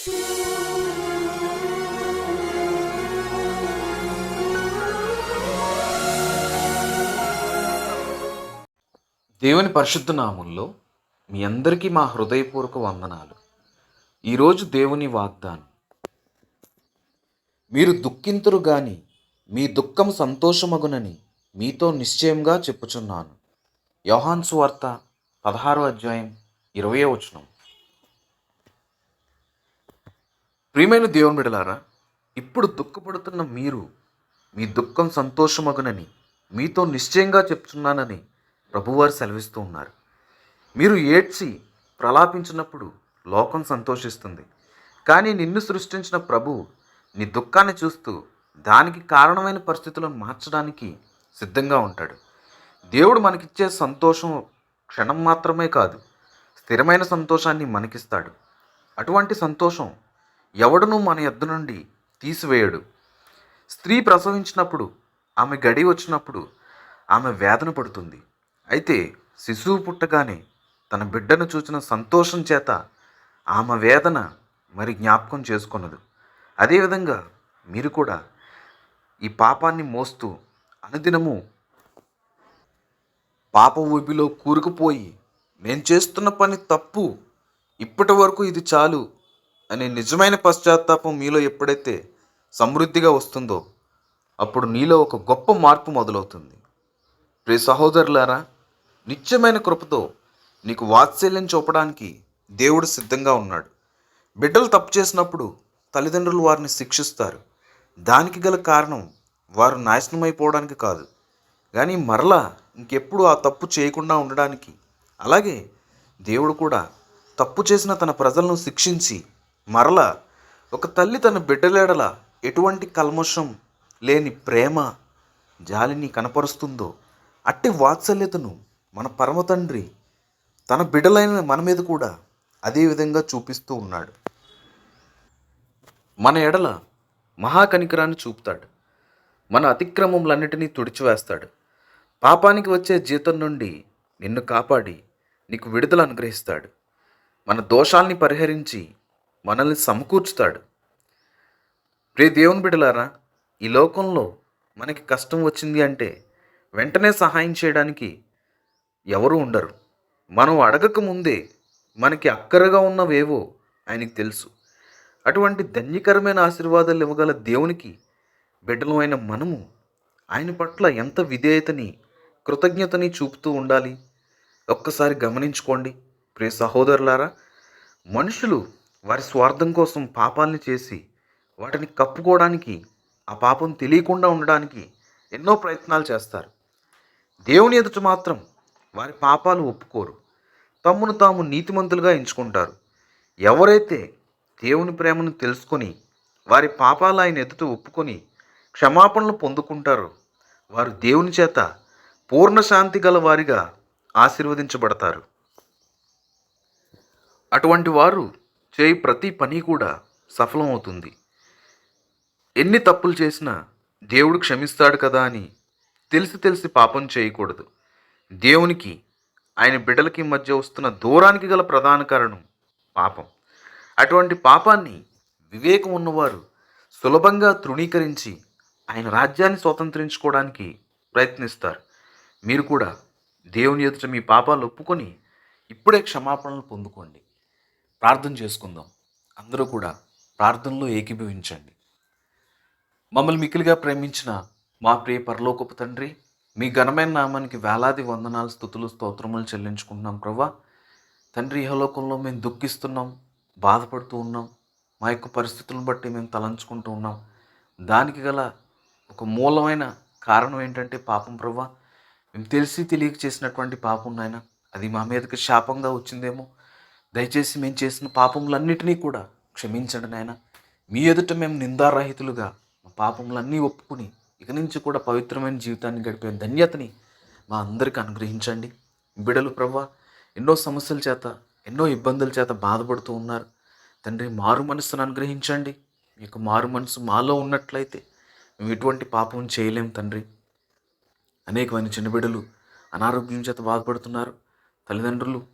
దేవుని పరిశుద్ధ నామంలో మీ అందరికీ మా హృదయపూర్వక వందనాలు. ఈరోజు దేవుని వాగ్దానం. మీరు దుఃఖింతురు గాని మీ దుఃఖం సంతోషమగునని మీతో నిశ్చయంగా చెప్పుచున్నాను. యోహాన్సు వార్త పదహారో అధ్యాయం ఇరవై వచనం. ప్రియమైన దేవుని బిడలారా ఇప్పుడు దుఃఖపడుతున్న మీరు మీ దుఃఖం సంతోషమగునని మీతో నిశ్చయంగా చెప్తున్నానని ప్రభువారు సెలవిస్తూ ఉన్నారు. మీరు ఏడ్చి ప్రలాపించినప్పుడు లోకం సంతోషిస్తుంది. కానీ నిన్ను సృష్టించిన ప్రభు నీ దుఃఖాన్ని చూస్తూ దానికి కారణమైన పరిస్థితులను మార్చడానికి సిద్ధంగా ఉంటాడు. దేవుడు మనకిచ్చే సంతోషం క్షణం మాత్రమే కాదు స్థిరమైన సంతోషాన్ని మనకిస్తాడు. అటువంటి సంతోషం ఎవడను మన యొద్ద నుండి తీసివేయడు. స్త్రీ ప్రసవించినప్పుడు ఆమె గడి వచ్చినప్పుడు ఆమె వేదన పడుతుంది. అయితే శిశువు పుట్టగానే తన బిడ్డను చూసిన సంతోషం చేత ఆమె వేదన మరి జ్ఞాపకం చేసుకొనదు. అదేవిధంగా మీరు కూడా ఈ పాపాన్ని మోస్తూ అనుదినము పాప ఊబిలో కూరుకుపోయి నేను చేస్తున్న పని తప్పు ఇప్పటి వరకు ఇది చాలు అనే నిజమైన పశ్చాత్తాపం మీలో ఎప్పుడైతే సమృద్ధిగా వస్తుందో అప్పుడు నీలో ఒక గొప్ప మార్పు మొదలవుతుంది. ప్రే సహోదరులారా నిత్యమైన కృపతో నీకు వాత్సల్యం చూపడానికి దేవుడు సిద్ధంగా ఉన్నాడు. బిడ్డలు తప్పు చేసినప్పుడు తల్లిదండ్రులు వారిని శిక్షిస్తారు. దానికి గల కారణం వారు నాశనమైపోవడానికి కాదు. కానీ మరలా ఇంకెప్పుడు ఆ తప్పు చేయకుండా ఉండడానికి అలాగే దేవుడు కూడా తప్పు చేసిన తన ప్రజలను శిక్షించి మరల ఒక తల్లి తన బిడ్డలేడల ఎటువంటి కల్మషం లేని ప్రేమ జాలిని కనపరుస్తుందో అట్టి వాత్సల్యతను మన పరమ తండ్రి తన బిడ్డలైన మన మీద కూడా అదే విధంగా చూపిస్తూ ఉన్నాడు. మన ఎడల మహాకనికరాన్ని చూపుతాడు. మన అతిక్రమములన్నిటినీ తుడిచివేస్తాడు. పాపానికి వచ్చే జీతం నుండి నిన్ను కాపాడి నీకు విడుదల అనుగ్రహిస్తాడు. మన దోషాల్ని పరిహరించి మనల్ని సమకూర్చుతాడు. ప్రియ దేవుని బిడలారా ఈ లోకంలో మనకి కష్టం వచ్చింది అంటే వెంటనే సహాయం చేయడానికి ఎవరు ఉండరు. మనం అడగక ముందే మనకి అక్కరగా ఉన్నవేవో ఆయనకి తెలుసు. అటువంటి ధన్యకరమైన ఆశీర్వాదాలు ఇవ్వగల దేవునికి బిడ్డలమైన మనము ఆయన పట్ల ఎంత విధేయతని కృతజ్ఞతని చూపుతూ ఉండాలి? ఒక్కసారి గమనించుకోండి. ప్రియ సహోదరులారా మనుషులు వారి స్వార్థం కోసం పాపాలని చేసి వాటిని కప్పుకోవడానికి ఆ పాపం తెలియకుండా ఉండడానికి ఎన్నో ప్రయత్నాలు చేస్తారు. దేవుని ఎదుట మాత్రం వారి పాపాలు ఒప్పుకోరు. తమ్మును తాము నీతిమంతులుగా ఎంచుకుంటారు. ఎవరైతే దేవుని ప్రేమను తెలుసుకొని వారి పాపాలు ఆయన ఎదుట ఒప్పుకొని క్షమాపణలు పొందుకుంటారో వారు దేవుని చేత పూర్ణ శాంతి గల వారిగా ఆశీర్వదించబడతారు. అటువంటి వారు చేయి ప్రతి పని కూడా సఫలమవుతుంది. ఎన్ని తప్పులు చేసినా దేవుడు క్షమిస్తాడు కదా అని తెలిసి తెలిసి పాపం చేయకూడదు. దేవునికి ఆయన బిడ్డలకి మధ్య వస్తున్న దూరానికి గల ప్రధాన కారణం పాపం. అటువంటి పాపాన్ని వివేకం ఉన్నవారు సులభంగా తృణీకరించి ఆయన రాజ్యాన్ని స్వతంత్రించుకోవడానికి ప్రయత్నిస్తారు. మీరు కూడా దేవుని ఎదుట మీ పాపాలు ఒప్పుకొని ఇప్పుడే క్షమాపణలు పొందుకోండి. ప్రార్థన చేసుకుందాం. అందరూ కూడా ప్రార్థనలో ఏకీభవించండి. మమ్మల్ని మిక్కిలిగా ప్రేమించిన మా ప్రియ పరలోకపు తండ్రి మీ ఘనమైన నామానికి వేలాది వందనాలు స్థుతులు స్తోత్రములు చెల్లించుకుంటున్నాం ప్రభా. తండ్రి ఇహలోకంలో మేము దుఃఖిస్తున్నాం బాధపడుతూ ఉన్నాం. మా యొక్క పరిస్థితులను బట్టి మేము తలంచుకుంటూ ఉన్నాం. దానికి గల ఒక మూలమైన కారణం ఏంటంటే పాపం ప్రభా. మేము తెలిసి తెలియక చేసినటువంటి పాపం నాయన. అది మా మీదకి శాపంగా వచ్చిందేమో. దయచేసి మేము చేసిన పాపములన్నిటినీ కూడా క్షమించండి నాయన. మీ ఎదుట మేము నిందారహితులుగా మా పాపములన్నీ ఒప్పుకుని ఇక నుంచి కూడా పవిత్రమైన జీవితాన్ని గడిపే ధన్యతని మా అందరికీ అనుగ్రహించండి. బిడలు ప్రవ్వ ఎన్నో సమస్యల చేత ఎన్నో ఇబ్బందుల చేత బాధపడుతూ ఉన్నారు. తండ్రి మారు మనసును అనుగ్రహించండి. మీకు మారు మనసు మాలో ఉన్నట్లయితే మేము ఎటువంటి పాపం చేయలేం తండ్రి. అనేకమైన చిన్న బిడ్డలు అనారోగ్యం చేత బాధపడుతున్నారు. తల్లిదండ్రులు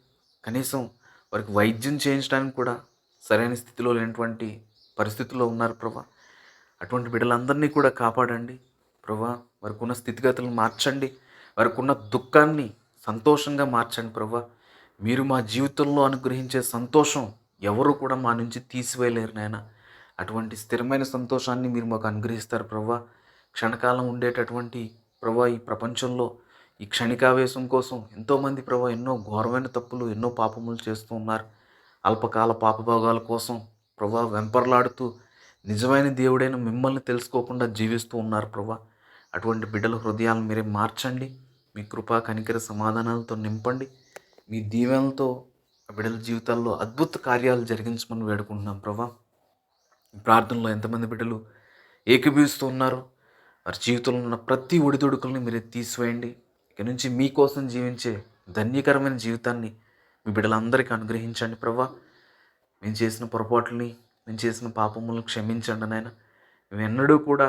కనీసం వారికి వైద్యం చేయించడానికి కూడా సరైన స్థితిలో లేనటువంటి పరిస్థితుల్లో ఉన్నారు ప్రభా. అటువంటి బిడ్డలందరినీ కూడా కాపాడండి ప్రభా. వారికి ఉన్న స్థితిగతులను మార్చండి. వారికి ఉన్న దుఃఖాన్ని సంతోషంగా మార్చండి ప్రభా. మీరు మా జీవితంలో అనుగ్రహించే సంతోషం ఎవరు కూడా మా నుంచి తీసివేయలేరు నాయన. అటువంటి స్థిరమైన సంతోషాన్ని మీరు మాకు అనుగ్రహిస్తారు ప్రభా. క్షణకాలం ఉండేటటువంటి ప్రభా ఈ ప్రపంచంలో ఈ క్షణికావేశం కోసం ఎంతోమంది ప్రభా ఎన్నో ఘోరమైన తప్పులు ఎన్నో పాపములు చేస్తూ ఉన్నారు. అల్పకాల పాపభోగాల కోసం ప్రభా వెంపర్లాడుతూ నిజమైన దేవుడైన మిమ్మల్ని తెలుసుకోకుండా జీవిస్తూ ఉన్నారు ప్రభా. అటువంటి బిడ్డల హృదయాలను మీరే మార్చండి. మీ కృపా కనికర సమాధానాలతో నింపండి. మీ దీవెనలతో ఆ బిడ్డల జీవితాల్లో అద్భుత కార్యాలు జరిగించమని వేడుకుంటున్నాం ప్రభా. ప్రార్థనలో ఎంతమంది బిడ్డలు ఏకీభవిస్తూ ఉన్నారు? వారి జీవితంలో ఉన్న ప్రతి ఒడిదుడుకుల్ని మీరు తీసివేయండి. ఇక నుంచి మీకోసం జీవించే ధన్యకరమైన జీవితాన్ని మీ బిడ్డలందరికీ అనుగ్రహించండి ప్రభా మేము చేసిన పొరపాట్లని మేము చేసిన పాపములను క్షమించండి నాయన. మేము ఎన్నడూ కూడా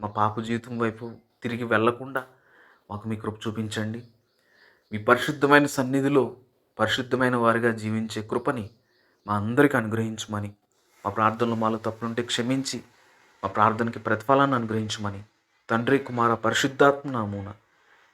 మా పాప జీవితం వైపు తిరిగి వెళ్ళకుండా మాకు మీ కృప చూపించండి. మీ పరిశుద్ధమైన సన్నిధిలో పరిశుద్ధమైన వారిగా జీవించే కృపని మా అందరికీ అనుగ్రహించమని మా ప్రార్థనలు మాలో తప్పులుంటే క్షమించి మా ప్రార్థనకి ప్రతిఫలాన్ని అనుగ్రహించమని తండ్రి కుమార పరిశుద్ధాత్మ నామూన